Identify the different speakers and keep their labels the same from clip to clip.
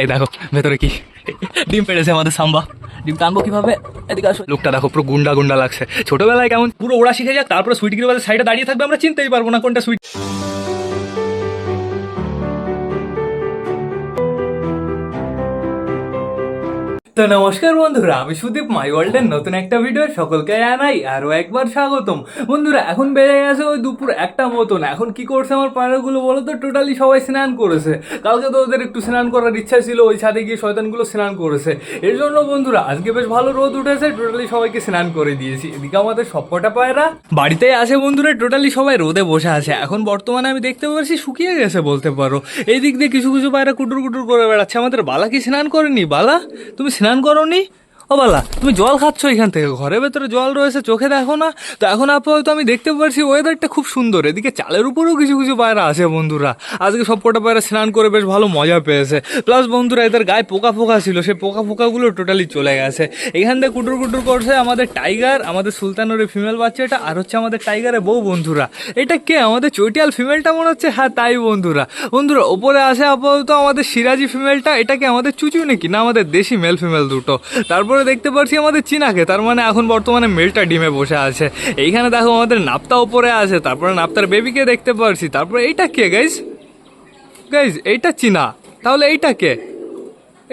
Speaker 1: এই দেখো, ভেতরে কি? ডিম পেড়েছে আমাদের সাম্বা। ডিম টানবো কীভাবে? এদিকে আসো। লোকটা দেখো, পুরো গুন্ডা গুন্ডা লাগছে। ছোটবেলায় কেমন? পুরো ওরা শিখে যাক, তারপরে সুইট গিরিবাজের সাইডে দাঁড়িয়ে থাকবে, আমরা চিনতেই পারব না কোনটা সুইট তো নমস্কার বন্ধুরা, আমি সুদীপ মাই ওয়ার্ল্ডের নতুন একটা ভিডিও সকলকে জানাই আরও একবার স্বাগতম। বন্ধুরা, এখন বেড়ে গেছে ওই দুপুর একটা মতন। এখন কি করছে আমার পায়রাগুলো বলো তো? টোটালি সবাই স্নান করেছে। কালকে তো ওদের একটু স্নান করার ইচ্ছা ছিল, ওই ছাদে গিয়ে শয়তানগুলো স্নান করেছে। এর জন্য বন্ধুরা, আজকে বেশ ভালো রোদ উঠেছে টোটালি সবাইকে স্নান করে দিয়েছি। এদিকে আমাদের সবকটা পায়রা বাড়িতে আসে বন্ধুরা টোটালি সবাই রোদে বসে আছে। এখন বর্তমানে আমি দেখতে পাচ্ছি শুকিয়ে গেছে বলতে পারো। এই দিক দিয়ে কিছু কিছু পায়রা কুটুর কুটুর করে বেড়াচ্ছে। আমাদের বালা কি স্নান করেনি? বালা, তুমি স্নান করনি? ও বালা, তুমি জল খাচ্ছ এখান থেকে? ঘরের ভেতরে জল রয়েছে, চোখে দেখো না। তো এখন আপাতত আমি দেখতে পাচ্ছি ওয়েদারটা খুব সুন্দর। এদিকে চালের উপরেও কিছু কিছু পায়রা আছে বন্ধুরা। আজকে সব কটা পায়রা স্নান করে বেশ ভালো মজা পেয়েছে। প্লাস বন্ধুরা, এদের গায়ে পোকা ফোকা ছিল, সেই পোকা ফোকাগুলো টোটালি চলে গেছে। এখান থেকে কুটুর কুটুর করছে আমাদের টাইগার আমাদের সুলতানের ফিমেল বাচ্চাটা, আর হচ্ছে আমাদের টাইগারের বউ বন্ধুরা। এটা কে? আমাদের চৈটিয়াল ফিমেলটা মনে হচ্ছে? হ্যাঁ তাই বন্ধুরা। বন্ধুরা, ওপরে আসে আপাতত আমাদের সিরাজি ফিমেলটা এটা কি আমাদের চুচু নাকি? না, আমাদের দেশি মেল ফিমেল দুটো। তারপরে দেখতে পাচ্ছি আমাদের চিনাকে। তার মানে এখন বর্তমানে মেলটা ডিমে বসে আছে। এইখানে দেখো আমাদের নাপ্তা ওপরে আছে। তারপরে নাপ্তার বেবিকে দেখতে পাচ্ছি তারপরে এইটা কে গাইজ গাইজ এইটা চীনা। তাহলে এইটা কে?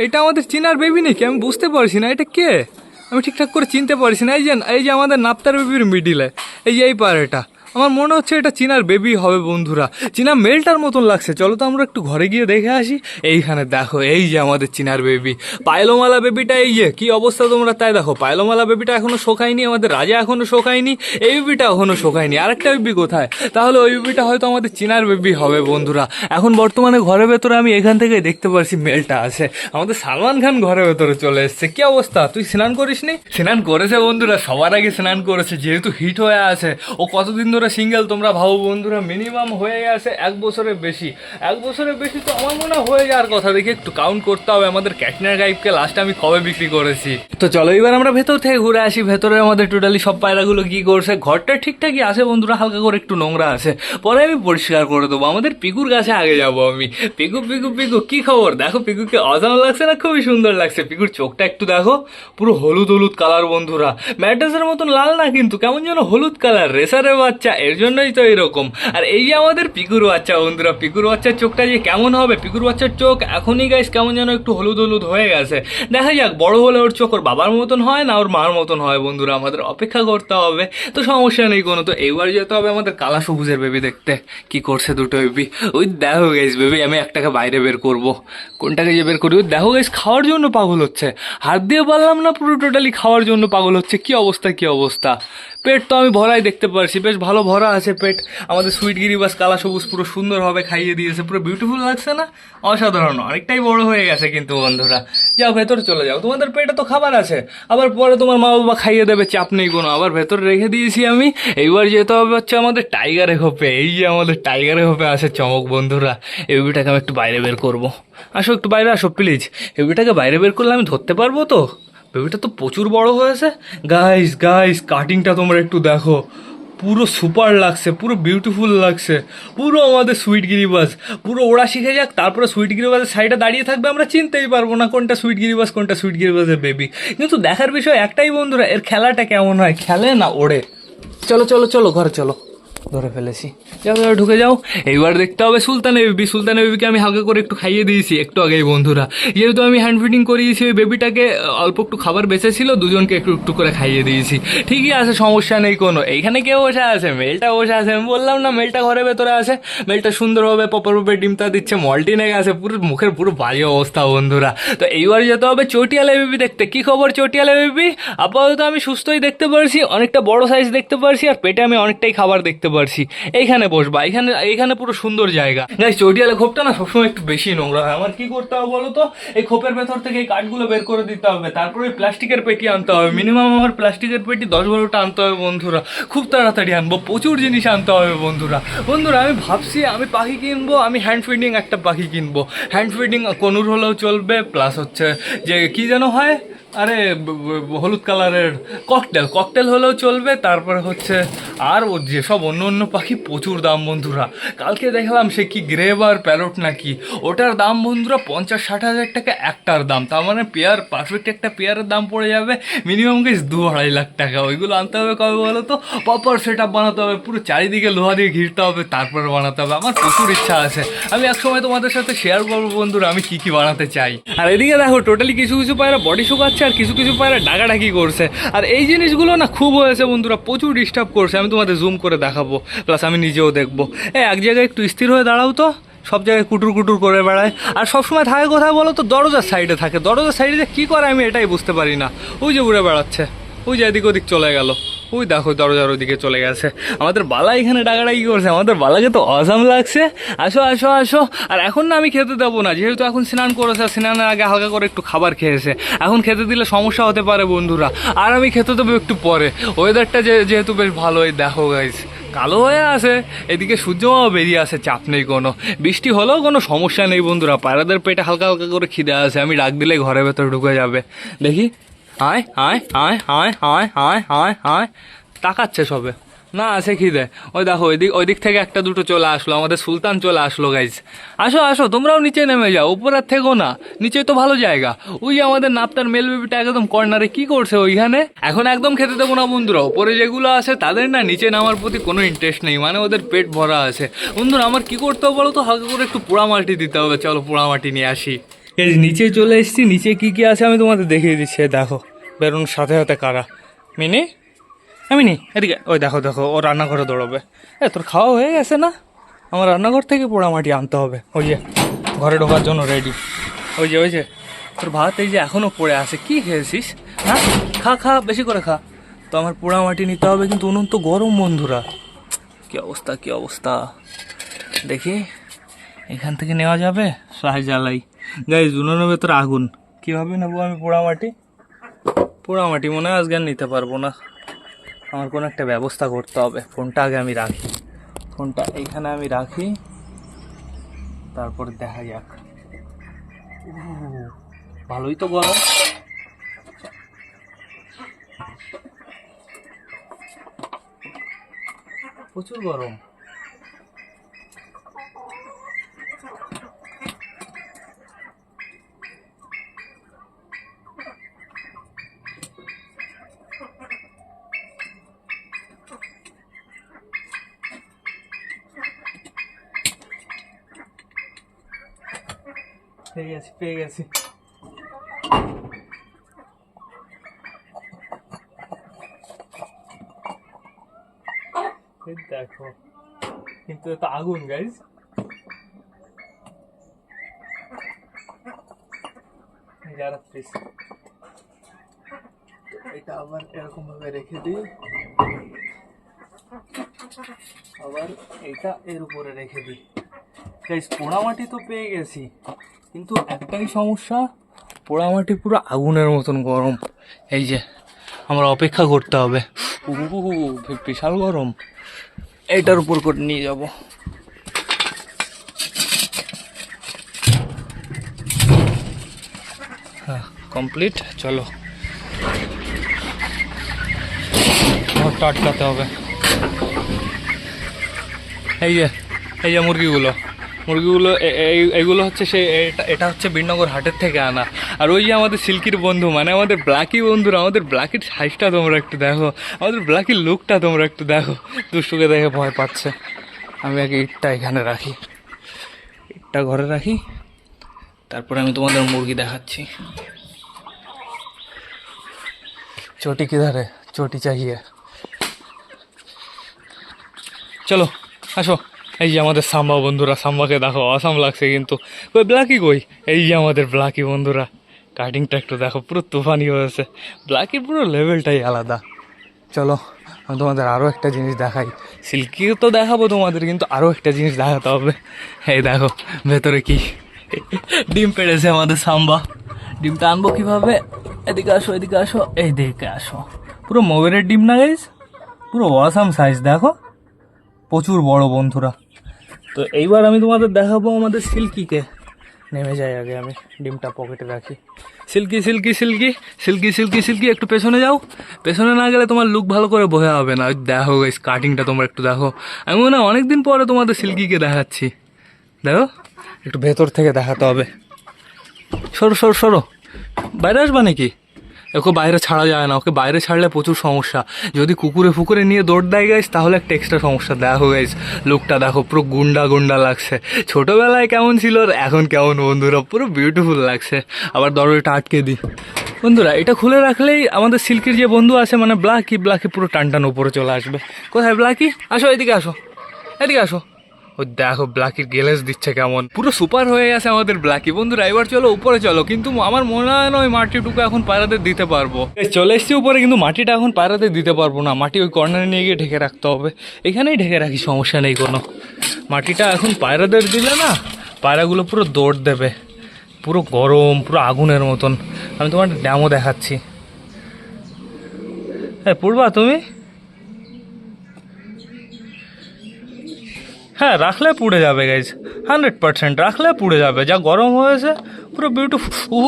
Speaker 1: এটা আমাদের চিনার বেবি নাকি? আমি বুঝতে পারছি না, এটা কে? আমি ঠিকঠাক করে চিনতে পারছি না। এই যে এই যে আমাদের নাপ্তার বেবির মিডিলে এই যে, এই পাড়েটা। আমার মনে হচ্ছে এটা চীনার বেবি হবে বন্ধুরা। চীনা মেলটার মতন লাগছে। চলো তো আমরা একটু ঘরে গিয়ে দেখে আসি। এইখানে দেখো, এই যে আমাদের চীনার বেবি পায়লোমালা বেবিটা এই যে, কি অবস্থা তোমরা? তাই দেখো, পায়লোমালা বেবিটা এখনও শোকায়নি, আমাদের রাজা এখনও শোকায়নি, এই বেবিটা এখনও শোকায়নি। আরেকটা বেবি কোথায়? তাহলে ওই বেবিটা হয়তো আমাদের চীনার বেবি হবে বন্ধুরা। এখন বর্তমানে ঘরের ভেতরে আমি এখান থেকে দেখতে পারছি মেলটা আছে। আমাদের সালমান খান ঘরের ভেতরে চলে এসছে। কি অবস্থা? তুই স্নান করিস নি স্নান করেছে বন্ধুরা, সবার আগে স্নান করেছে, যেহেতু হিট হয়ে আছে। ও কতদিন ধরে সিঙ্গেল, তোমরা ভাবো বন্ধুরা মিনিমাম হয়ে গেছে এক বছরের বেশি। এক বছরের বেশি তো আমার মনে হয় যাওয়ার কথা। দেখি একটু কাউন্ট করতে হবে আমাদের ক্যাটনার গাইবকে। লাস্ট আমি কবে বিক্রি করেছি? তো চলো, এবার আমরা ভেতর থেকে ঘুরে আসি। ভেতরে আমাদের টোটালি সব পায়রাগুলো কি করছে? ঘরটা ঠিকঠাকই আছে বন্ধুরা, হালকা করে একটু নোংরা আছে। পরে আমি পরিষ্কার করে দেবো। আমাদের পিকুর কাছে আগে যাব আমি। পিকু পিকু পিকু, কি খবর? দেখো, পিকুকে অজানা লাগছে না? খুবই সুন্দর লাগছে। পিকুর চোখটা একটু দেখো। পুরো হলুদ হলুদ কালার বন্ধুরা। ম্যাট্রেসের মতন লাল না কিন্তু, কেমন যেন হলুদ কালার রেসারের বাচ্চা। এর জন্যই তো এরকম। আর এই যে আমাদের পিকুর বাচ্চা, বন্ধুরা, পিকুর বাচ্চার চোখটা যে কেমন হবে? পিকুর বাচ্চার চোখ এখনই গাইস কেমন যেন একটু হলুদ হলুদ হয়ে গেছে। দেখা যাক, বড় হলে ওর চোখ ওর বাবার মতন হয় না ওর মার মতন হয়, বন্ধুরা, আমাদের অপেক্ষা করতে হবে। তো সমস্যা নেই কোনো, তো এইবার যেতে হবে আমাদের কালা সবুজের বেবি দেখতে। কি করছে দুটো বেবি ওই দেখো গেছ বেবি আমি একটাকে বাইরে বের করব। কোনটাকে যে বের করি? ওই দেখো গেছ খাওয়ার জন্য পাগল হচ্ছে। হাত দিয়ে পারলাম না পুরো টোটালি খাওয়ার জন্য পাগল হচ্ছে? কি অবস্থা কি অবস্থা? পেট তো আমি ভরাই দেখতে পারছি। বেশ ভালো ভরা আছে পেট। আমাদের সুইটগিরি বাস কালা সবুজ পুরো সুন্দরভাবে খাইয়ে দিয়েছে। পুরো বিউটিফুল লাগছে না? অসাধারণ। অনেকটাই বড় হয়ে গেছে কিন্তু বন্ধুরা। যাও, ভেতরে চলে যাও। তোমাদের পেটে তো খাবার আছে। আবার পরে তোমার মা বাবা খাইয়ে দেবে, চাপ নেই কোনো। আবার ভেতরে রেখে দিয়েছি আমি। এইবার যেতে হবে হচ্ছে আমাদের টাইগারে হোপে। এই যে আমাদের টাইগারে হোপে আছে চমক বন্ধুরা। এই বেবিটাকে আমি একটু বাইরে বের করব। আসো, একটু বাইরে আসো প্লিজ এই বেবিটাকে বাইরে বের করলে আমি ধরতে পারব তো? বেবিটা তো প্রচুর বড় হয়েছে। গাইস গাইস কাটিংটা তোমরা একটু দেখো। পুরো সুপার লাগছে, পুরো বিউটিফুল লাগছে। পুরো আমাদের সুইট গিরিবাস পুরো ওরা শিখে যাক, তারপরে সুইট গিরিবাসের সাইডে দাঁড়িয়ে থাকবে, আমরা চিনতেই পারব না কোনটা সুইট গিরিবাস কোনটা সুইট গিরিবাসের বেবি কিন্তু দেখার বিষয় একটাই বন্ধুরা, এর খেলাটা কেমন হয়? খেলে না ওড়ে? চলো চলো চলো, ঘরে চলো। ধরে ফেলেছি। যাও যাও, ঢুকে যাও। এইবার দেখতে হবে সুলতানের বেবি সুলতানের বেবিকে আমি হালকা করে একটু খাইয়ে দিয়েছি, একটু আগেই বন্ধুরা। যেহেতু আমি হ্যান্ড ফিডিং করিয়েছি, ওই বেবিটাকে অল্প একটু খাবার বেঁচেছিল, দুজনকে একটু একটু করে খাইয়ে দিয়েছি। ঠিকই আছে, সমস্যা নেই কোনো। এইখানে কেউ বসে আছে, মেলটা বসে আছে। আমি বললাম না, মেলটা ঘরে ভেতরে আছে। মেলটা সুন্দরভাবে পপার রূপে ডিমটা দিচ্ছে, মল্টিনে গেছে। পুরো মুখের পুরো বাজে অবস্থা, বন্ধুরা। তো এইবার যেতে হবে চটিয়ালা বেবি দেখতে। কি খবর চটিয়ালা বেবি আপাতত আমি সুস্থই দেখতে পারছি, অনেকটা বড় সাইজ দেখতে পারছি, আর পেটে আমি অনেকটাই খাবার দেখতে পারছি। এইখানে বসবা এখানে এইখানে পুরো সুন্দর জায়গা। গাইস চটিয়ালে খোপটা না সবসময় একটু বেশি নোংরা হয়। আমার কি করতে হবে বলো তো? এই খোপের ভেতর থেকে এই কাঠগুলো বের করে দিতে হবে। তারপরে ওই প্লাস্টিকের পেটি আনতে হবে। মিনিমাম আমার প্লাস্টিকের পেটি দশ বারোটা আনতে হবে বন্ধুরা। খুব তাড়াতাড়ি আনব, প্রচুর জিনিস আনতে হবে বন্ধুরা। বন্ধুরা, আমি ভাবছি আমি পাখি কিনবো, আমি হ্যান্ড ফিডিং একটা পাখি কিনবো। হ্যান্ড ফিডিং কনুর হলেও চলবে প্লাস হচ্ছে যে কি যেন হয়? আরে হলুদ কালারের ককটেল ককটেল হলেও চলবে, তারপরে হচ্ছে আর ও যেসব অন্য অন্য পাখি প্রচুর দাম, বন্ধুরা। কালকে দেখলাম সে কি গ্রেভ আর প্যারট নাকি? ওটার দাম, বন্ধুরা পঞ্চাশ ষাট হাজার টাকা একটার দাম। তার মানে পেয়ার পারফেক্ট একটা পেয়ারের দাম পড়ে যাবে। মিনিমাম গেস দু আড়াই লাখ টাকা। ওইগুলো আনতে হবে কবে বলো তো? প্রপার সেট বানাতে হবে, পুরো চারিদিকে লোহা দিয়ে ঘিরতে হবে, তারপরে বানাতে হবে। আমার প্রচুর ইচ্ছা আছে। আমি একসময় তোমাদের সাথে শেয়ার করব, বন্ধুরা, আমি কি কি বানাতে চাই। আর এদিকে দেখো টোটালি কিছু কিছু পায়রা বডি শুকাচ্ছে। আর কিছু কিছু পায়রা ডাকাডাকি করছে। আর এই জিনিসগুলো না খুব হয়েছে বন্ধুরা, প্রচুর ডিস্টার্ব করছে। আমি তোমাদের জুম করে দেখাবো প্লাস আমি নিজেও দেখব। এ এক জায়গায় একটু স্থির হয়ে দাঁড়াও তো, সব জায়গায় কুটুর কুটুর করে বেড়ায়। আর সবসময় থাকে কোথায় বলো তো, দরজার সাইডে থাকে। দরজার সাইডে কী করে আমি এটাই বুঝতে পারি না। ওই যে উড়ে বেড়াচ্ছে, ওই যে এদিক ওদিক চলে গেল। ওই দেখো, দরজার ওদিকে চলে গেছে। আমাদের বালা এখানে ডাকাডাকি করছে। আমাদের বালাকে তো অসাম লাগছে। আসো আসো আসো। আর এখন না আমি খেতে দেবো না। যেহেতু এখন স্নান করেছে, স্নানের আগে হালকা করে একটু খাবার খেয়েছে। এখন খেতে দিলে সমস্যা হতে পারে, বন্ধুরা। আর আমি খেতে দেবো একটু পরে। ওয়েদারটা যেহেতু বেশ ভালোই, দেখো গাইজ কালো হয়ে আছে। এদিকে সূর্যমাও বেরিয়ে আসে চাপ নেই কোনো। বৃষ্টি হলেও কোনো সমস্যা নেই, বন্ধুরা। পায়রাদের পেটে হালকা হালকা করে খিদে আছে। আমি ডাক দিলে ঘরের ভেতরে ঢুকে যাবে। দেখি। আয় আয় আয় আয় আয় আয় আয় আয় তাকাচ্ছে সবে। না, আছে খিদে ওই দেখো, ওই দিক ওই দিক থেকে একটা দুটো চলে আসলো, আমাদের সুলতান চলে আসলো গাইজ আসো আসো, তোমরাও নিচে নেমে যাও, উপরের থেকেও না নিচে তো ভালো জায়গা। ওই আমাদের নাপতার মেল বেবিটা একদম কর্নারে কি করছে ওইখানে? এখন একদম খেতে দেবো না, বন্ধুরা। উপরে যেগুলো আছে, তাদের না নিচে নামার প্রতি কোনো ইন্টারেস্ট নেই মানে ওদের পেট ভরা আছে। বন্ধুরা, আমার কি করতে হবে বলো তো? হালকা করে একটু পোড়া মাটি দিতে হবে। চলো, পোড়া মাটি নিয়ে আসি। নিচে চলে এসেছি, নিচে কি কি আছে আমি তোমাদের দেখিয়ে দিচ্ছি দেখো। বেরোনোর সাথে সাথে কারা? মিনি? আমি নি এদিকে, ওই দেখো দেখো, ও রান্নাঘরে দৌড়বে। এ, তোর খাওয়া হয়ে গেছে না? আমার রান্নাঘর থেকে পোড়া মাটি আনতে হবে। ওই যে, ঘরে ঢোকার জন্য রেডি ওই যে ওই যে, তোর ভাত এই যে এখনও পড়ে আছে, কি খেয়েছিস? হ্যাঁ? খা খা, বেশি করে খা। তো আমার পোড়া মাটি নিতে হবে কিন্তু উনুন তো গরম, বন্ধুরা। কি অবস্থা কি অবস্থা? দেখি, এখান থেকে নেওয়া যাবে? সাহায্য জ্বালাই। গাই উনুনের ভেতরে আগুন। কীভাবে নেব আমি পোড়া মাটি পোড়া মাটি মনে হয় আজকে আর নিতে পারব না। আমার কোনো একটা ব্যবস্থা করতে হবে। ফোনটা আগে আমি রাখি। ফোনটা এইখানে আমি রাখি। তারপর দেখা যাক। ভালোই তো গরম। প্রচুর গরম। পেয়ে গেছি পেয়ে গেছি। দেখো, কিন্তু এটা আগুন গাইজ যারা প্লিজ এটা আবার এরকম ভাবে রেখে দিই। আবার এটা এর উপরে রেখে দিই। গাইজ পোড়ামাটি তো পেয়ে গেছি। কিন্তু একটাই সমস্যা পোড়ামাটি পুরো আগুনের মতন গরম। এই যে, আমরা অপেক্ষা করতে হবে। বিশাল গরম। এইটার উপর করে নিয়ে যাব। হ্যাঁ কমপ্লিট চলো। আটকাতে হবে। এই যে এই যে মুরগিগুলো। মুরগিগুলো এইগুলো হচ্ছে সে, এটা এটা হচ্ছে বীরনগর হাটের থেকে আনা। আর ওই যে আমাদের সিল্কির বন্ধু মানে আমাদের ব্ল্যাকি বন্ধুরা, আমাদের ব্ল্যাকির সাইজটা তোমরা একটু দেখো, আমাদের ব্ল্যাকির লুকটা তোমরা একটু দেখো। দুষ্টুকে দেখে ভয় পাচ্ছে। আমি আগে ইটটা এখানে রাখি। ইটটা ঘরে রাখি। তারপরে আমি তোমাদের মুরগি দেখাচ্ছি। চটি কিধারে চটি চাহিয়ে। চলো, আসো। এই যে আমাদের সাম্বা বন্ধুরা, সাম্বাকে দেখো অসাম লাগছে কিন্তু। কই ব্ল্যাকি কই? এই যে আমাদের ব্ল্যাকি বন্ধুরা কাটিংটা একটু দেখো, পুরো তুফানি হয়েছে। ব্ল্যাকির পুরো লেভেলটাই আলাদা। চলো, আমি তোমাদের আরও একটা জিনিস দেখাই। সিল্কি তো দেখাবো তোমাদের, কিন্তু আরও একটা জিনিস দেখাতে হবে। এই দেখো, ভেতরে কি? ডিম পেড়েছে আমাদের সাম্বা। ডিমটা আনব কীভাবে? এদিকে আসো এদিকে আসো। এই দিকে আসো। পুরো মোবাইলের ডিম না গাইস পুরো অসাম সাইজ দেখো। প্রচুর বড় বন্ধুরা। তো এইবার আমি তোমাদের দেখাবো আমাদের সিল্কিকে। নেমে যাই আগে আমি, ডিমটা পকেটে রাখি। Silky Silky Silky Silky Silky Silky, একটু পেছনে যাও। পেছনে না গেলে তোমার লুক ভালো করে বোঝা হবে না। দেখো গাইস কাটিংটা তোমরা একটু দেখো। আমি মনে হয় অনেকদিন পরে তোমাদের সিল্কিকে দেখাচ্ছি। দেখো, একটু ভেতর থেকে দেখাতে হবে। সরো সরো সরো। বাইরে আসবা নাকি? ওকে বাইরে ছাড়া যায় না, ওকে বাইরে ছাড়লে প্রচুর সমস্যা। যদি কুকুরে ফুকুরে নিয়ে দৌড় দেয় গাইস তাহলে একটা এক্সট্রা সমস্যা। দেখো গাইস লুকটা দেখো পুরো গুন্ডা গুন্ডা লাগছে। ছোটোবেলায় কেমন ছিল আর এখন কেমন বন্ধুরা, পুরো বিউটিফুল লাগছে। আবার দরজাটা আটকে দিই। বন্ধুরা, এটা খুলে রাখলেই আমাদের সিল্কের যে বন্ধু আছে মানে ব্লাকি ব্লাকি পুরো টান টান উপরে চলে আসবে। কোথায় ব্লাকি আসো, এদিকে আসো। এদিকে আসো। ওই দেখো ব্ল্যাকির গেলেস দিচ্ছে কেমন। পুরো সুপার হয়ে গেছে আমাদের ব্ল্যাকি। বন্ধুরা, এবার চলো, উপরে চলো। কিন্তু আমার মনে হয় না ওই মাটিটুকু এখন পায়রাদের দিতে পারব। চলে এসছি উপরে, কিন্তু মাটিটা এখন পায়রাতে দিতে পারব না। মাটি ওই কর্নারে নিয়ে গিয়ে ঢেকে রাখতে হবে। এখানেই ঢেকে রাখি, সমস্যা নেই কোনো। মাটিটা এখন পায়রাদের দিলে না, পায়রাগুলো পুরো দৌড় দেবে। পুরো গরম, পুরো আগুনের মতন। আমি তোমার ড্যামও দেখাচ্ছি। হ্যাঁ পূর্বা, তুমি? হ্যাঁ রাখলে পুড়ে যাবে গাইজ হান্ড্রেড পার্সেন্ট রাখলে পুড়ে যাবে। যা গরম হয়েছে পুরো বিউটিফুল উ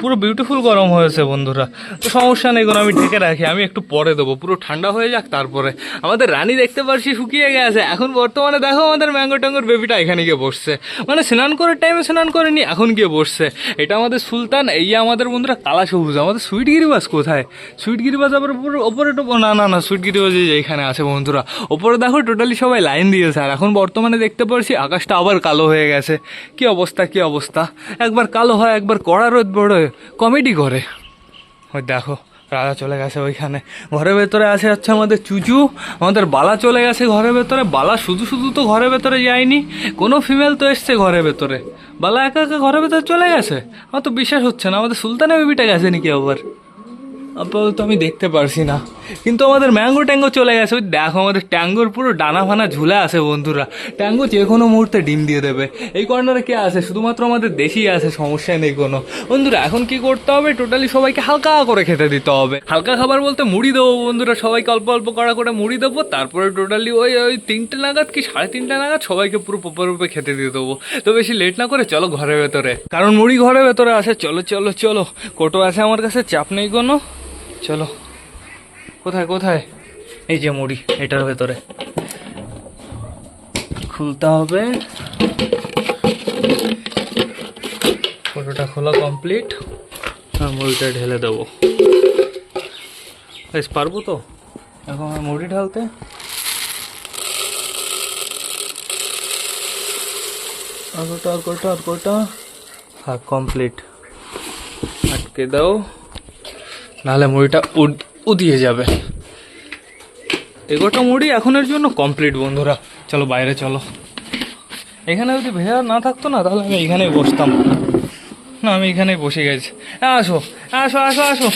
Speaker 1: পুরো বিউটিফুল গরম হয়েছে বন্ধুরা। তো সমস্যা নেই কোনো আমি ঢেকে রাখি, আমি একটু পরে দেবো। পুরো ঠান্ডা হয়ে যাক তারপরে। আমাদের রানী দেখতে পারছি শুকিয়ে গেছে। এখন বর্তমানে দেখো আমাদের ম্যাঙ্গো ট্যাঙ্গোর বেবিটা এখানে গিয়ে বসছে। মানে স্নান করার টাইমে স্নান করেনি, এখন গিয়ে বসছে। এটা আমাদের সুলতান, এই আমাদের বন্ধুরা কালা সবুজ। আমাদের সুইট গিরিবাস কোথায়? সুইট গিরিবাস আবার উপরে, ওপরে না না না, সুইট গিরিবাস এই যে এখানে আছে বন্ধুরা। ওপরে দেখো টোটালি সবাই লাইন দিয়েছে। আর এখন বর্তমানে দেখতে পারছি আকাশটা আবার কালো হয়ে গেছে। কি অবস্থা কি অবস্থা? একবার কালো হয়, একবার কড়া রোদ বড় কমেডি করে। ওই দেখো, রাজা চলে গেছে ওইখানে। ঘরের ভেতরে আছে হচ্ছে আমাদের চুচু, আমাদের বালা চলে গেছে ঘরের ভেতরে। বালা শুধু শুধু তো ঘরের ভেতরে যায়নি, কোনো ফিমেল তো এসছে ঘরের ভেতরে। বালা একা একা ঘরের ভেতরে চলে গেছে? আমার তো বিশ্বাস হচ্ছে না, আমাদের সুলতানের বেবিটা গেছে নাকি আবার? আপাতত আমি দেখতে পারছি না। কিন্তু আমাদের ম্যাঙ্গো ট্যাঙ্গো চলে গেছে। ওই দেখো আমাদের ট্যাঙ্গোর পুরো ডানা ফানা ঝুলে আছে বন্ধুরা। ট্যাঙ্গো যে কোনো মুহূর্তে ডিম দিয়ে দেবে। এই কর্নারে কে আছে? শুধুমাত্র আমাদের দেশি আছে, সমস্যা নেই কোনো। বন্ধুরা, এখন কি করতে হবে? টোটালি সবাইকে হালকা করে খেতে দিতে হবে। হালকা খাবার বলতে মুড়ি দেবো বন্ধুরা। সবাইকে অল্প অল্প করা করে মুড়ি দেবো। তারপরে টোটালি ওই ওই তিনটে নাগাদ কি সাড়ে তিনটে নাগাদ সবাইকে পুরো প্রপার রূপে খেতে দিয়ে দেবো। তো বেশি লেট না করে চলো ঘরের ভেতরে। কারণ মুড়ি ঘরের ভেতরে আছে। চলো চলো চলো। কোটো আছে আমার কাছে। চাপ নেই কোনো। চলো। কোথায় কোথায়? এই যে মুড়ি, এটার ভেতরে। খুলতে হবে। ফটোটা খোলা কমপ্লিট। আর মুড়িটা ঢেলে দেবো। বেশ, পারব তো? এখন মুড়ি ঢালতে। আর কটা আর কটা আর কটা হ্যাঁ কমপ্লিট। আটকে দাও। নাহলে মুড়িটা উদ- উদিয়ে যাবে। এগোটা মুড়ি এখনের জন্য কমপ্লিট বন্ধুরা। চলো বাইরে চলো। এখানে যদি ভেড়া না থাকতো না, তাহলে আমি এখানেই বসতাম। না, আমি এখানেই বসে গেছি। আসো আসো আসো আসো।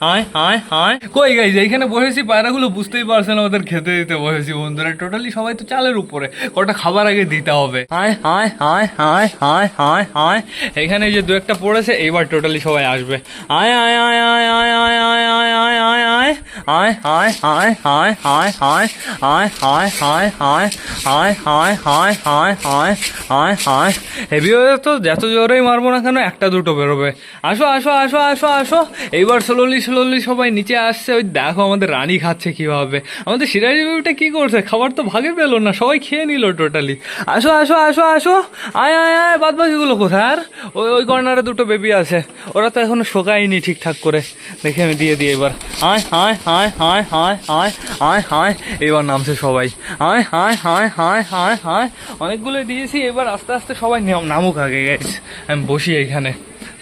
Speaker 1: হায় হায় হায় কই গাইজ এইখানে বসেছি পায়রাগুলো বুঝতেই পারছে না ওদের খেতে দিতে বসেছি বন্ধুরা টোটালি সবাই তো চালের উপরে কটা খাবার আগে দিতে হবে হায় হায় হায় হায় হায় হায় হায় এখানে যে দু একটা পড়েছে এইবার টোটালি সবাই আসবে আয় আয় আয় আয় আয় আয় আয় আয় আয় আয় আয় আয় হায় হায় হায় হায় হায় হায় হায় হায় হায় হায় হায় হায় হায় হায় হায় হায় হেভি হয়ে তো যত জোরেই মারবো না কেন একটা দুটো বেরোবে আসো আসো আসো আসো আসো এইবার স্লোলি স্লোলি সবাই নিচে আসছে ওই দেখো আমাদের রানী খাচ্ছে কীভাবে আমাদের সিরাজি বেবিটা কি করছে খাবার তো ভাগে পেল না সবাই খেয়ে নিল টোটালি আসো আসো আসো আসো আয় আয় আয় বাদ বাকিগুলো কোথায় আর ওই ওই কর্নারে দুটো বেবি আছে ওরা তো এখনও শোকায়নি ঠিকঠাক করে দেখে আমি দিয়ে দিই এবার আয় হায় হায় হায় হায় হায় হায় হায় এবার নামছে সবাই হায় হায় হায় হায় হায় হায় অনেকগুলো দিয়েছি এবার আস্তে আস্তে সবাই নাম- নামুক আগে গেছে আমি বসি এখানে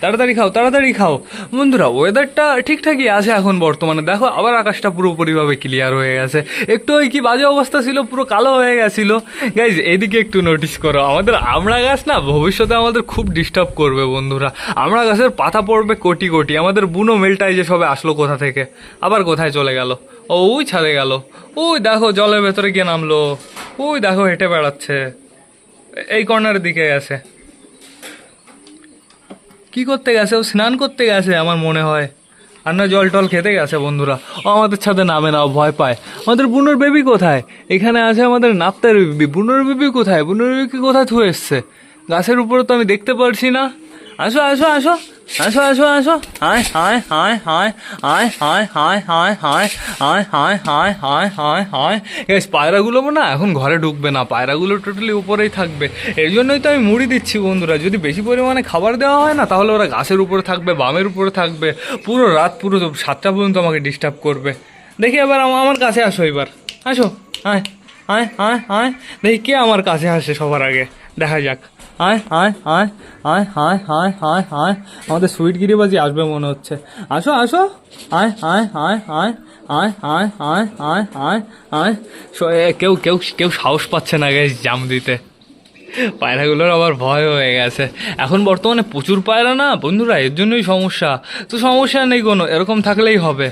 Speaker 1: তাড়াতাড়ি খাও তাড়াতাড়ি খাও। বন্ধুরা ওয়েদারটা ঠিকঠাকই আছে এখন বর্তমানে। দেখো, আবার আকাশটা পুরোপুরিভাবে ক্লিয়ার হয়ে গেছে। একটু ওই কি বাজে অবস্থা ছিল, পুরো কালো হয়ে গেছিল। গাইজ এদিকে একটু নোটিস করো, আমাদের আমড়া গাছ না, ভবিষ্যতে আমাদের খুব ডিস্টার্ব করবে বন্ধুরা। আমড়া গাছের পাতা পড়বে কোটি কোটি, আমাদের বুনো মেলটাই যে সবে আসলো কোথা থেকে? আবার কোথায় চলে গেল? ও ওই ছাদে গেল। ওই দেখো, জলের ভেতরে গিয়ে নামলো। ওই দেখো, হেঁটে বেড়াচ্ছে। এই কর্নারের দিকে গেছে। কি করতে গেছে? ও স্নান করতে গেছে, আমার মনে হয়। আর না, জল টল খেতে গেছে বন্ধুরা। ও আমাদের ছাদে নামে না ভয় পায়। আমাদের বুনোর বেবি কোথায়? এখানে আছে আমাদের নাপ্তার বেবি। বুনোর বেবি কোথায়? বুনোর বেবি কোথায় থুয়ে এসছে? গাছের উপরে তো আমি দেখতে পারছি না। আসো আসো আসো আসো আসো আসো হায় হায় হায় হায় হায় হায় হায় হায় হায় হায় হায় হায় হায় হায় হায় গাইস পায়রাগুলো না এখন ঘরে ঢুকবে না পায়রাগুলো টোটালি উপরেই থাকবে এর জন্যই তো আমি মুড়ি দিচ্ছি বন্ধুরা যদি বেশি পরিমাণে খাবার দেওয়া হয় না তাহলে ওরা গাছের উপরে থাকবে বামের উপরে থাকবে পুরো রাত পুরো সাতটা পর্যন্ত আমাকে ডিস্টার্ব করবে দেখি এবার আম- আমার কাছে আসো এবার আসো আয় আয় আয় আয় দেখি কে আমার কাছে আসে সবার আগে দেখা যাক আয় আয় আয় আয় আয় আয় আয় আয় আমাদের সুইট গিরিবাজি আসবে মনে হচ্ছে আসো আসো আয় আয় আয় আয় আয় আয় আয় আয় আয় আয় কেউ কেউ কেউ সাহস পাচ্ছে না গাইস জাম দিতে পায়রাগুলোর আবার ভয় হয়ে গেছে এখন বর্তমানে প্রচুর পায়রা না বন্ধুরা এর জন্যই সমস্যা তো সমস্যা নেই কোনো এরকম থাকলেই হবে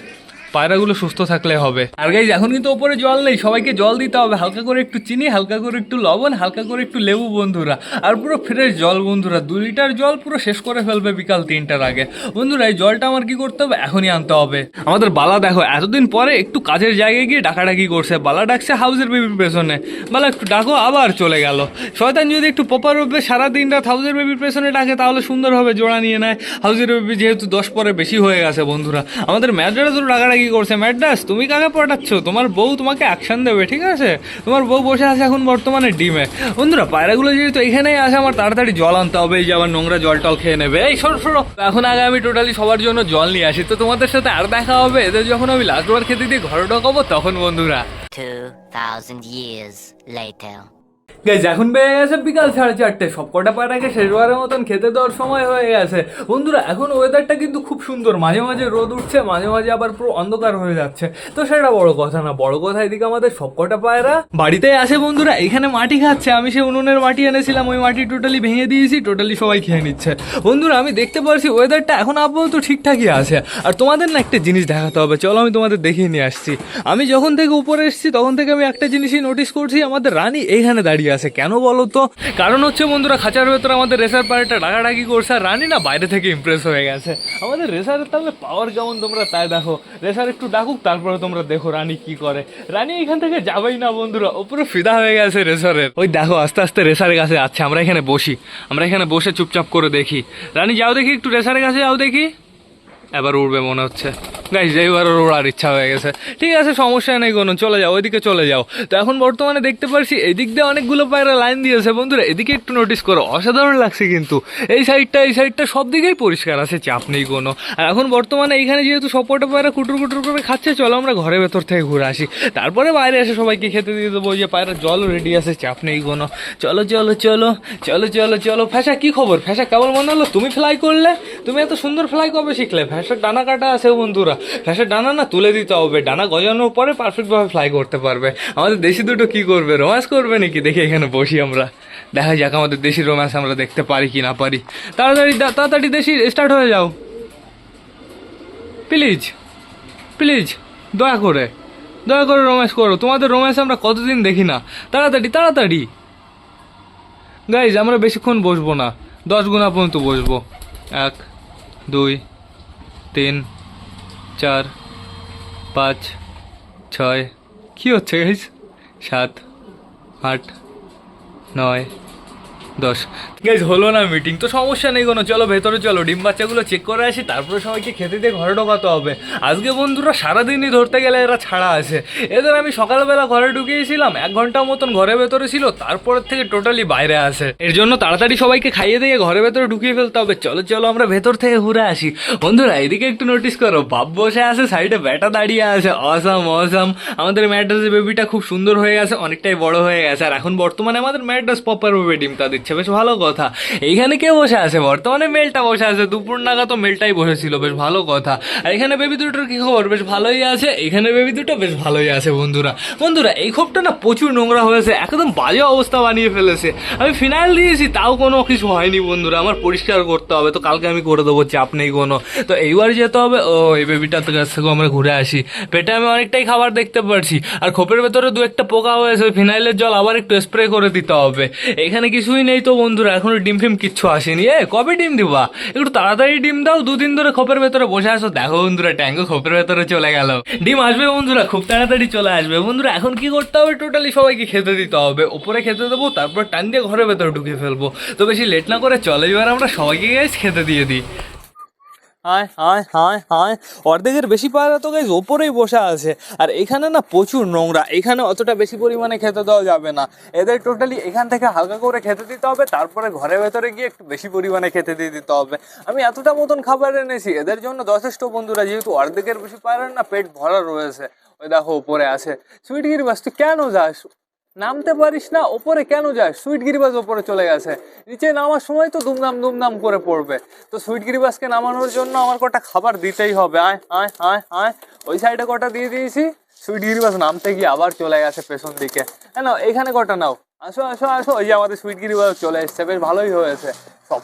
Speaker 1: পায়রাগুলো সুস্থ থাকলে হবে। আর গাইজ এখন কিন্তু ওপরে জল নেই, সবাইকে জল দিতে হবে। হালকা করে একটু চিনি, হালকা করে একটু লবণ, হালকা করে একটু লেবু বন্ধুরা। আর পুরো ফ্রেশ জল বন্ধুরা, দু লিটার জল পুরো শেষ করে ফেলবে বিকাল তিনটার আগে। বন্ধুরা, এই জলটা আমার কি করতে হবে? এখনই আনতে হবে। আমাদের বালা দেখো, এতদিন পরে একটু কাজের জায়গায় গিয়ে ডাকাডাকি করছে। বালা ডাকছে হাউসের বেবির পেছনে। বালা একটু ডাকো, আবার চলে গেল। শয়তান যদি একটু প্রপার রূপে সারা দিন রাত হাউসের বেবির পেছনে ডাকে, তাহলে সুন্দরভাবে জোড়া নিয়ে নেয়। হাউসের বেবি যেহেতু দশ পরে বেশি হয়ে গেছে বন্ধুরা। আমাদের ম্যাডারা তো ডাকাডাকি করছে? ম্যাডাস তুমি কাকে পটাচ্ছ তোমার বউ তোমাকে অ্যাকশন দেবে ঠিক আছে? তোমার বউ বসে আছে এখন বর্তমানে ডিমে। বন্ধুরা পায়রাগুলো যেহেতু এখানেই আসে আমার তাড়াতাড়ি জল আনতে হবে এই যে আমার নোংরা জল টল খেয়ে নেবে। এই সরো সরো। এখন আগে আমি টোটালি সবার জন্য জল নিয়ে আসি। তো তোমাদের সাথে আর দেখা হবে। এদের যখন আমি লাস্ট বার খেতে দিয়ে ঘরে ঢোকাবো তখন বন্ধুরা।
Speaker 2: 2,000 years later.
Speaker 1: গাইজ এখন বেড়ে গেছে বিকাল সাড়ে চারটে সব কটা পাটাকে শেষবারের মতন খেতে দেওয়ার সময় হয়ে গেছে। বন্ধুরা, এখন ওয়েদারটা কিন্তু খুব সুন্দর। মাঝে মাঝে রোদ উঠছে, মাঝে মাঝে আবার পুরো অন্ধকার হয়ে যাচ্ছে। তো সেটা বড় কথা না, বড় কথা এদিকে আমাদের সব কটা পায়রা বাড়িতে আসে বন্ধুরা, এখানে মাটি খাচ্ছে। আমি সে উনুনের মাটি এনেছিলাম, ওই মাটি টোটালি ভেঙে দিয়েছি টোটালি সবাই খেয়ে নিচ্ছে। বন্ধুরা, আমি দেখতে পারছি ওয়েদারটা এখন আপাতত ঠিকঠাকই আছে। আর তোমাদের না একটা জিনিস দেখাতে হবে, চলো আমি তোমাদের দেখিয়ে নিয়ে আসছি। আমি যখন থেকে উপরে এসেছি, তখন থেকে আমি একটা জিনিসই নোটিস করছি, আমাদের রানী এইখানে দাঁড়িয়ে আছে কেন বলো তো? কারণ হচ্ছে বন্ধুরা, খাঁচার ভেতরে আমাদের রেসার পাড়াটা ডাকাডাকি করছে আর রানী না বাইরে থেকে ইমপ্রেস হয়ে গেছে। আমাদের রেসারের তাহলে পাওয়ার কেমন তোমরা তাই দেখো। রেসার একটু ডাকুক, তারপরে তোমরা দেখো রানী কি করে। রানী এখান থেকে যাবেই না বন্ধুরা ওপরে ফিদা হয়ে গেছে রেসারের। ওই দেখো, আস্তে আস্তে রেসারের কাছে যাচ্ছে, আমরা এখানে বসি। আমরা এখানে বসে চুপচাপ করে দেখি। রানী, যাও দেখি, একটু রেসারের কাছে যাও দেখি। এবার উড়বে মনে হচ্ছে। গাইজ এইবার ওড়ার ইচ্ছা হয়ে গেছে। ঠিক আছে, সমস্যা নেই কোনো, চলে যাও, ওইদিকে চলে যাও। তো এখন বর্তমানে দেখতে পারছি, এদিক দিয়ে অনেকগুলো পায়রা লাইন দিয়েছে। বন্ধুরা, এদিকে একটু নোটিস করো, অসাধারণ লাগছে কিন্তু। এই সাইডটা এই সাইডটা সব দিকেই পরিষ্কার আছে, চাপ নেই কোনো। আর এখন বর্তমানে এইখানে যেহেতু সবকটা পায়রা কুটুর কুটুর করে খাচ্ছে, চলো আমরা ঘরের ভেতর থেকে ঘুরে আসি। তারপরে বাইরে এসে সবাইকে খেতে দিয়ে দেবো যে পায়রা জলও রেডি আছে, চাপ নেই কোনো। চলো চলো চলো চলো চলো চলো। ফ্যাসা, কী খবর? ফ্যাসা কেমন মনে হলো তুমি ফ্লাই করলে? তুমি এত সুন্দর ফ্লাই কবে শিখলে ফ্যাসার ডানা কাটা আছে বন্ধুরা। ফ্যাসার ডানা না তুলে দিতে হবে। ডানা গজানোর পরে পারফেক্টভাবে ফ্লাই করতে পারবে। আমাদের দেশি দুটো কি করবে? রোমান্স করবে নাকি? দেখি এখানে বসি আমরা। দেখা যাক আমাদের দেশি রোম্যান্স আমরা দেখতে পারি কি না পারি। তাড়াতাড়ি তাড়াতাড়ি দেশি স্টার্ট হয়ে যাও। প্লিজ প্লিজ দয়া করে দয়া করে রোম্যান্স করো। তোমাদের রোম্যান্স আমরা কতদিন দেখি না? তাড়াতাড়ি তাড়াতাড়ি। গাইজ আমরা বেশিক্ষণ বসবো না। দশ গুণা পর্যন্ত বসবো। এক, দুই তিন চার পাঁচ ছয়। কী হচ্ছে সাত আট নয় দশ। গাইজ হলো না মিটিং তো সমস্যা নেই কোনো। চলো ভেতরে চলো, ডিম বাচ্চাগুলো চেক করে আসি, তারপরে সবাইকে খেতে দিয়ে ঘরে ঢোকাতে হবে। আজকে বন্ধুরা সারাদিনই ধরতে গেলে এরা ছাড়া আছে। এদের আমি সকালবেলা ঘরে ঢুকিয়েছিলাম, এক ঘণ্টা মতন ঘরে ভেতরে ছিল তারপর থেকে টোটালি বাইরে আসে এর জন্য তাড়াতাড়ি সবাইকে খাইয়ে দিয়ে ঘরের ভেতরে ঢুকিয়ে ফেলতে হবে। চলো চলো আমরা ভেতর থেকে ঘুরে আসি। বন্ধুরা, এদিকে একটু নোটিস করো, বাপ বসে আছে সাইডে ব্যাটা দাঁড়িয়ে আছে। অসাম অসাম আমাদের ম্যাড্রাসের বেবিটা খুব সুন্দর হয়ে গেছে, অনেকটাই বড় হয়ে গেছে। আর এখন বর্তমানে আমাদের ম্যাড্রাস পপার বেবি ডিমটা দিচ্ছে। বেশ ভালো কথা। এইখানে কে বসে আছে? বর্তমানে মেলটা বসে আছে। দুপুর নাগা তো মেলটাই বসেছিল, বেশ ভালো কথা। আর এখানে বেবি দুটোর কি খবর? বেশ ভালোই আছে। এখানে বেবি দুটো বেশ ভালোই আছে, বন্ধুরা। বন্ধুরা, এই খোপটা না প্রচুর নোংরা হয়েছে, একদম বাজে অবস্থা বানিয়ে ফেলেছে। আমি ফিনাইল দিয়েছি, তাও কোনো কিছু হয়নি, বন্ধুরা। আমার পরিষ্কার করতে হবে। তো কালকে আমি করে দেবো, চাপ নেই কোনো। তো এইবার যেতে হবে। ও, এই বেবিটার কাছ থেকে আমরা ঘুরে আসি। পেটে আমি অনেকটাই খাবার দেখতে পারছি। আর খোপের ভেতরে দু একটা পোকা হয়েছে ফিনাইলের জল আবার একটু স্প্রে করে দিতে হবে। এখানে কিছুই নেই।
Speaker 3: নেই তো বন্ধুরা, এখনও ডিম ফিম কিচ্ছু আসেনি। এ, কবে ডিম দিবা? একটু তাড়াতাড়ি ডিম দাও, দুদিন ধরে খোপের ভেতরে বসে আসো দেখো বন্ধুরা, ট্যাঙ্গো খোপের ভেতরে চলে গেল। ডিম আসবে বন্ধুরা, খুব তাড়াতাড়ি চলে আসবে। বন্ধুরা, এখন কি করতে হবে? টোটালি সবাইকে খেতে দিতে হবে। ওপরে খেতে দেবো, তারপর টান দিয়ে ঘরের ভেতরে ঢুকে ফেলব। তো বেশি লেট না করে চলে, এবার আমরা সবাইকে গাছ খেতে দিয়ে দিই।
Speaker 1: হায় হায় হায় হায়। অর্ধেকের বেশি পায়রা তো গাইজ ওপরেই বসে আছে। আর এখানে না প্রচুর নোংরা। এখানে অতটা বেশি পরিমাণে খেতে দেওয়া যাবে না। এদের টোটালি এখান থেকে হালকা করে খেতে দিতে হবে, তারপরে ঘরের ভেতরে গিয়ে একটু বেশি পরিমাণে খেতে দিয়ে দিতে হবে। আমি এতটা মতন খাবার এনেছি, এদের জন্য যথেষ্ট বন্ধুরা, যেহেতু অর্ধেকের বেশি পায়রা না পেট ভরা রয়েছে। ওই দেখো, ওপরে আছে। সুইট গিরিবাস তুই কেন যাস? নামতে পারিস না, ওপরে কেন যায় সুইট গিরিবাস ওপরে চলে গেছে। নিচে নামার সময় তো দুমদাম দুমদাম করে পড়বে। তো সুইট গিরিবাসকে নামানোর জন্য আমার কটা খাবার দিতেই হবে। আয় আয় আয় আয়। ওই সাইডে কটা দিয়ে দিয়েছি। সুইট গিরিবাস নামতে গিয়ে আবার চলে গেছে পেছন দিকে। হ্যাঁ এখানে কটা নাও। আসো আসো আসো। ওই যে আমাদের সুইট গিরিবাস চলে এসছে। বেশ ভালোই হয়েছে।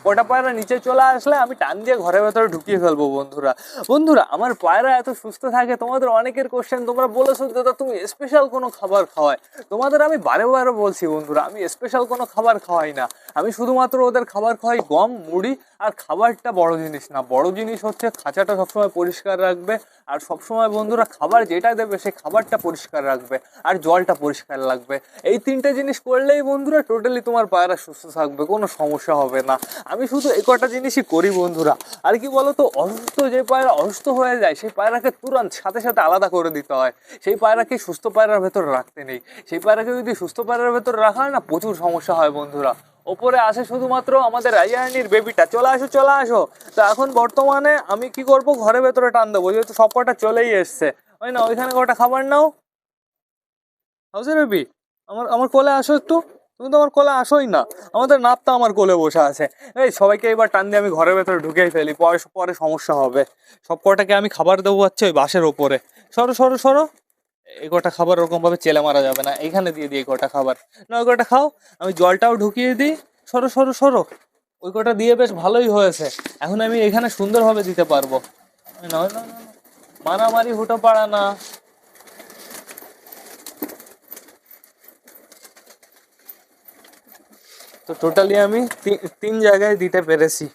Speaker 1: কটা পায়রা নিচে চলে আসলে আমি টান দিয়ে ঘরের ভেতরে ঢুকিয়ে ফেলব, বন্ধুরা। বন্ধুরা, আমার পায়রা এত সুস্থ থাকে, তোমাদের অনেকের কোশ্চেন তোমরা বলেছ দাদা, তুমি স্পেশাল কোনো খাবার খাওয়ায়? তোমাদের আমি বারে বারে বলছি, বন্ধুরা, আমি স্পেশাল কোনো খাবার খাওয়াই না। আমি শুধুমাত্র ওদের খাবার খাওয়াই, গম, মুড়ি, আর খাবারটা বড় জিনিস না। বড় জিনিস হচ্ছে খাঁচাটা সবসময় পরিষ্কার রাখবে, আর সবসময়, বন্ধুরা, খাবার যেটা দেবে সেই খাবারটা পরিষ্কার রাখবে, আর জলটা পরিষ্কার লাগবে। এই তিনটে জিনিস করলেই, বন্ধুরা টোটালি তোমার পায়রা সুস্থ থাকবে, কোনো সমস্যা হবে না। আমি শুধু এই কটা জিনিসই করি, বন্ধুরা। আর কি বলতো, অসুস্থ যে পায়রা অসুস্থ হয়ে যায়, সেই পায়রাকে তুরন্ত সাথে সাথে আলাদা করে দিতে হয়। সেই পায়রাকে সুস্থ পায়রার ভেতর রাখতে নেই। সেই পায়রাকে যদি সুস্থ পায়রার ভেতর রাখা হয় না, প্রচুর সমস্যা হয়, বন্ধুরা। ওপরে আসে শুধুমাত্র আমাদের রাইয়ানির বেবিটা চলে আসো চলে আসো। তো এখন বর্তমানে আমি কি করব? ঘরের ভেতরে টান দেবো, যেহেতু সব কটা চলেই এসছে। ওই না ওইখানে কটা খাবার নাও। হাউসে বেবি, আমার আমার কোলে আসো একটু। তুমি তো আমার কোলে আসোই না। আমাদের নাপটা আমার কোলে বসে আছে। এই সবাইকে এবার টান দিয়ে আমি ঘরের ভেতরে ঢুকেই ফেলি, পরে পরে সমস্যা হবে। সব কটাকে আমি খাবার দেবো হচ্ছে ওই বাসের ওপরে? সরো সরো সরো। এই কটা খাবার ওরকমভাবে চেলে মারা যাবে না। এইখানে দিয়ে দিই এই কটা খাবার। না, ওই কটা খাও। আমি জলটাও ঢুকিয়ে দিই। সরো সরো সরো। ওই কটা দিয়ে বেশ ভালোই হয়েছে। এখন আমি এখানে সুন্দরভাবে দিতে পারব। মারামারি হুটো পাড়া না। তো টোটালি আমি তিন জায়গায় দিতে পেরেছি।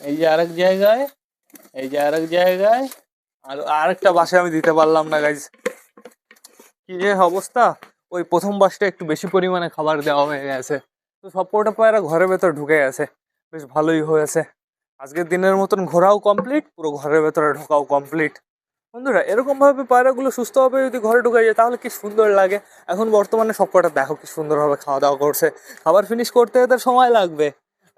Speaker 1: এই যে আরেক জায়গায়, এই যে আরেক জায়গায়, আর আরেকটা বাসে আমি দিতে পারলাম না গাইজ কি যে অবস্থা! ওই প্রথম বাসটা একটু বেশি পরিমাণে খাবার দেওয়া হয়ে গেছে। তো সব কটা পায়রা ঘরের ভেতর ঢুকে গেছে। বেশ ভালোই হয়েছে। আজকের দিনের মতন ঘোরাও কমপ্লিট পুরো ঘরের ভেতরে ঢোকাও কমপ্লিট বন্ধুরা এরকম ভাবে পায়রাগুলো সুস্থভাবে যদি ঘরে ঢুকে যায়, তাহলে কি সুন্দর লাগে? এখন বর্তমানে সব কটা দেখো কি সুন্দরভাবে খাওয়া দাওয়া করছে। খাবার ফিনিশ করতে এদের সময় লাগবে।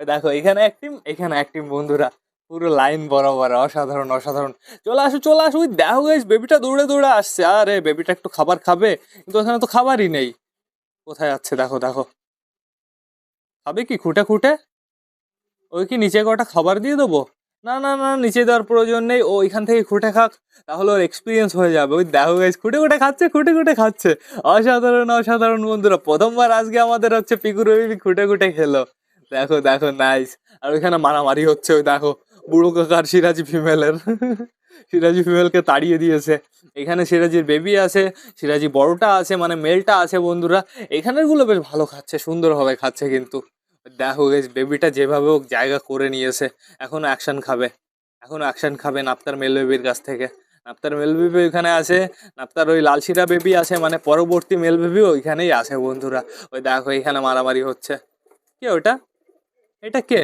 Speaker 1: দেখো, এখানে এক টিম এখানে এক টিম বন্ধুরা। পুরো লাইন বরাবর, অসাধারণ অসাধারণ। চলে আসো চলে আসো। ওই দেখো গাইস বেবিটা দৌড়ে দৌড়ে আসছে। আরে বেবিটা একটু খাবার খাবে? কিন্তু ওখানে তো খাবারই নেই। কোথায় যাচ্ছে? দেখো দেখো। খাবে কি? খুঁটে খুঁটে? ওই কি নিচে কটা খাবার দিয়ে দেবো? না না না, নিচে দেওয়ার প্রয়োজন নেই, ও এখান থেকে খুঁটে খাক, তাহলে ওর এক্সপিরিয়েন্স হয়ে যাবে। ওই দেখো গাইস খুঁটে খুঁটে খাচ্ছে, খুঁটে খুঁটে খাচ্ছে। অসাধারণ অসাধারণ বন্ধুরা, প্রথমবার আজকে আমাদের হচ্ছে পিকুর বেবি খুঁটে খুঁটে খেলো। দেখো দেখো নাইস আর ওইখানে মারামারি হচ্ছে, ওই দেখো, বুড়ো কাকার সিরাজি ফিমেলের সিরাজি ফিমেলকে তাড়িয়ে দিয়েছে। এখানে সিরাজির বেবি আছে সিরাজি বড়টা আছে মানে মেলটা আছে বন্ধুরা। এখানেরগুলো বেশ ভালো খাচ্ছে, সুন্দরভাবে খাচ্ছে কিন্তু। দেখো গেছ বেবিটা যেভাবে হোক জায়গা করে নিয়েছে। এখন অ্যাকশান খাবে। এখন অ্যাকশান খাবে নাপ্তার মেলবেবির কাছ থেকে। নাপ্তার মেলবেবি ওইখানে আছে। নাপ্তার ওই লালশিরা বেবি আছে মানে পরবর্তী মেলবেবি ওইখানেই আছে বন্ধুরা। ওই দেখো এখানে মারামারি হচ্ছে। কে ওটা এটা কে?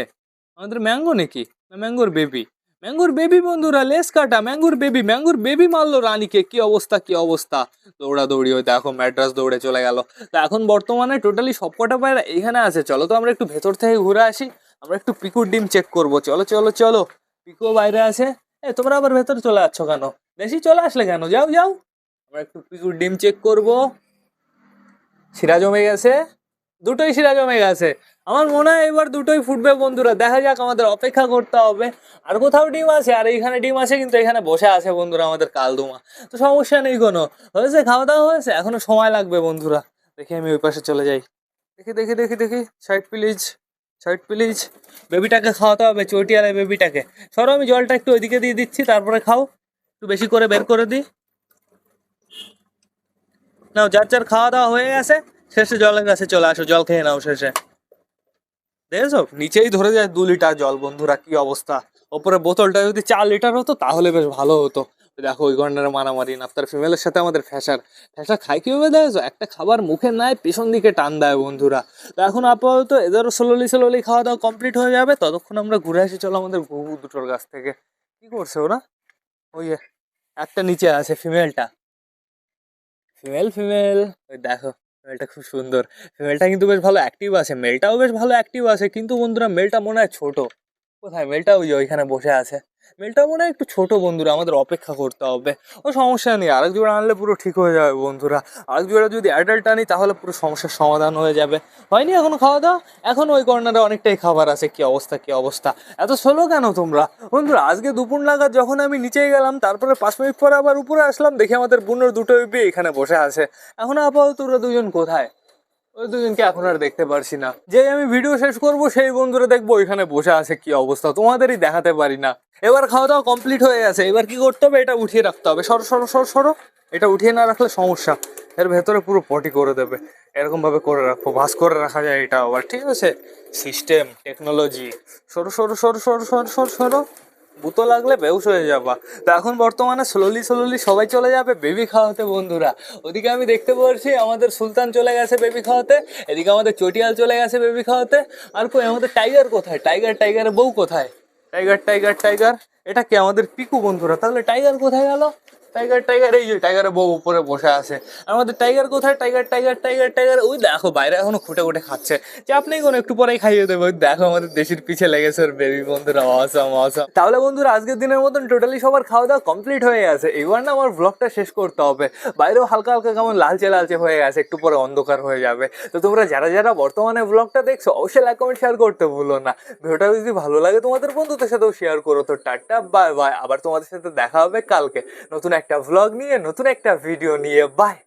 Speaker 1: আমাদের ম্যাঙ্গো নাকি? ম্যাঙ্গোর বেবি ম্যাঙ্গোর বেবি বন্ধুরা, লেস কাটা। ম্যাঙ্গোর বেবি ম্যাঙ্গোর বেবি মারলো রানীকে। কি অবস্থা কি অবস্থা? দৌড়া দৌড়ি ওই দেখো, ম্যাড্রাস দৌড়ে চলে গেল। তো এখন বর্তমানে টোটালি সবকটা পায়রা এখানে আছে। চলো তো আমরা একটু ভেতর থেকে ঘুরে আসি। আমরা একটু পিকুর ডিম চেক করব। চলো চলো চলো। পিকু বাইরে আছে। এ, তোমরা আবার ভেতরে চলে যাচ্ছ কেন? বেশি চলে আসলে কেন? যাও যাও। আমরা একটু পিকুর ডিম চেক করব। শিরা জমে গেছে। দুটোই শিরা জমে গেছে। আমার মনে হয় এবার দুটোই ফুটবে বন্ধুরা। দেখা যাক আমাদের অপেক্ষা করতে হবে। আর কোথাও ডিম আছে? আর এইখানে ডিম আছে, কিন্তু এখানে বসে আছে বন্ধুরা আমাদের কালদুমা। তো সমস্যা নেই কোনো। হয়েছে? খাওয়া দাওয়া হয়েছে? এখনও সময় লাগবে বন্ধুরা। দেখি আমি ওই পাশে চলে যাই। দেখি দেখি দেখি দেখি। সাইড প্লিজ সাইড প্লিজ বেবিটাকে খাওয়াতে হবে, চটিয়ালে বেবিটাকে। সরো, আমি জলটা একটু ওইদিকে দিয়ে দিচ্ছি, তারপরে খাও। একটু বেশি করে বের করে দিই। নাও, যার যার খাওয়া দাওয়া হয়ে গেছে, শেষে জলের কাছে চলে আসো, জল খেয়ে নাও শেষে। দেখেছ? নিচেই ধরে যায় দু লিটার জল। বন্ধুরা, কি অবস্থা? ওপরে বোতলটা যদি চার লিটার হতো, তাহলে বেশ ভালো হতো। দেখো, ওই কর্নারে মারামারি নাপ্তার ফিমেলের সাথে আমাদের ফ্যাসার ফ্যাসার খায় কীভাবে, দেখেছ? একটা খাবার মুখে নেয় পেছন দিকে টান দেয়, বন্ধুরা। তো এখন আপাতত এদেরও স্লোলি স্লোলি খাওয়া দাওয়া কমপ্লিট হয়ে যাবে। ততক্ষণ আমরা ঘুরে আসি, চলো আমাদের ঘুঘু দুটোর কাছ থেকে। কি করছে ওরা? ওই একটা নিচে আছে ফিমেলটা ফিমেল ফিমেল ওই দেখো। ফিমেলটা খুব সুন্দর। মেলটা কিন্তু বেশ ভালো অ্যাক্টিভ আছে। মেলটাও বেশ ভালো অ্যাক্টিভ আছে। কিন্তু বন্ধুরা মেলটা মনে হয় ছোটো। কোথায়? মেলটা ওই ওইখানে বসে আছে। মেলটা মনে হয় একটু ছোট বন্ধুরা, আমাদের অপেক্ষা করতে হবে। ও সমস্যা নেই, আরেক জোড়া আনলে পুরো ঠিক হয়ে যাবে বন্ধুরা। আরেক জোড়া যদি অ্যাডাল্ট আনি, তাহলে পুরো সমস্যার সমাধান হয়ে যাবে। হয়নি এখনও খাওয়া দাওয়া? এখন ওই কর্নারে অনেকটাই খাবার আছে, কি অবস্থা কি অবস্থা? এত স্লো কেন তোমরা? বন্ধুরা, আজকে দুপুর নাগাদ যখন আমি নিচে গেলাম, তারপরে পাঁচ মিনিট পরে আবার উপরে আসলাম, দেখি আমাদের বুনোর দুটো এখানে বসে আছে। এখন আপাতত ওরা দুজন কোথায়? ওই দুজনকে এখন আর দেখতে পারছি না। যে আমি ভিডিও শেষ করব, সেই বন্ধুরা দেখব ওইখানে বসে আছে কি অবস্থা। তোমাদেরই দেখাতে পারি না। এবার খাওয়া দাওয়া কমপ্লিট হয়ে গেছে। এবার কি করতে হবে? এটা উঠিয়ে রাখতে হবে। সরো সরো সরো সরো। এটা উঠিয়ে না রাখলে সমস্যা। এর ভেতরে পুরো পটি করে দেবে। এরকম ভাবে করে রাখব। ভাস করে রাখা যায় এটা আবার। ঠিক আছে? সিস্টেম টেকনোলজি সরো সরো সরো সরো সরো সরো সরো। বুতো লাগলে বেউস হয়ে যাবা। তো এখন বর্তমানে স্লোলি স্লোলি সবাই চলে যাবে বেবি খাওয়াতে, বন্ধুরা। ওদিকে আমি দেখতে পাচ্ছি আমাদের সুলতান চলে গেছে বেবি খাওয়াতে, এদিকে আমাদের চটিয়াল চলে গেছে বেবি খাওয়াতে। আর কই, আমাদের টাইগার কোথায়? টাইগার টাইগারের বউ কোথায়? টাইগার টাইগার টাইগার এটা কি আমাদের পিকু বন্ধুরা? তাহলে টাইগার কোথায় গেল? টাইগার টাইগার এই যে টাইগারের বউ উপরে বসে আছে। আমাদের টাইগার কোথায়? টাইগার টাইগার টাইগার টাইগার ওই দেখো, বাইরে এখনও খুঁটে খুঁটে খাচ্ছে। চাপ নেই কোনো একটু পরেই খাইয়ে দেবো। দেখো আমাদের দেশের পিছে লেগেছে ওর বেবি বন্ধুরা অসাম অসাম তাহলে বন্ধুরা, আজকের দিনের মতন টোটালি সবার খাওয়া দাওয়া কমপ্লিট হয়ে গেছে। এবার না আমার ব্লগটা শেষ করতে হবে। বাইরেও হালকা হালকা কেমন লালচে লালচে হয়ে গেছে, একটু পরে অন্ধকার হয়ে যাবে। তো তোমরা যারা যারা বর্তমানে ব্লগটা দেখছ, অবশ্যই লাইক কমেন্ট শেয়ার করতে ভুলো না। ভিডিওটা যদি ভালো লাগে তোমাদের বন্ধুদের সাথেও শেয়ার করো। তো টাটা বাই বাই আবার তোমাদের সাথে দেখা হবে কালকে। নতুন একটা ভ্লগ নিয়ে নতুন একটা ভিডিও নিয়ে বাই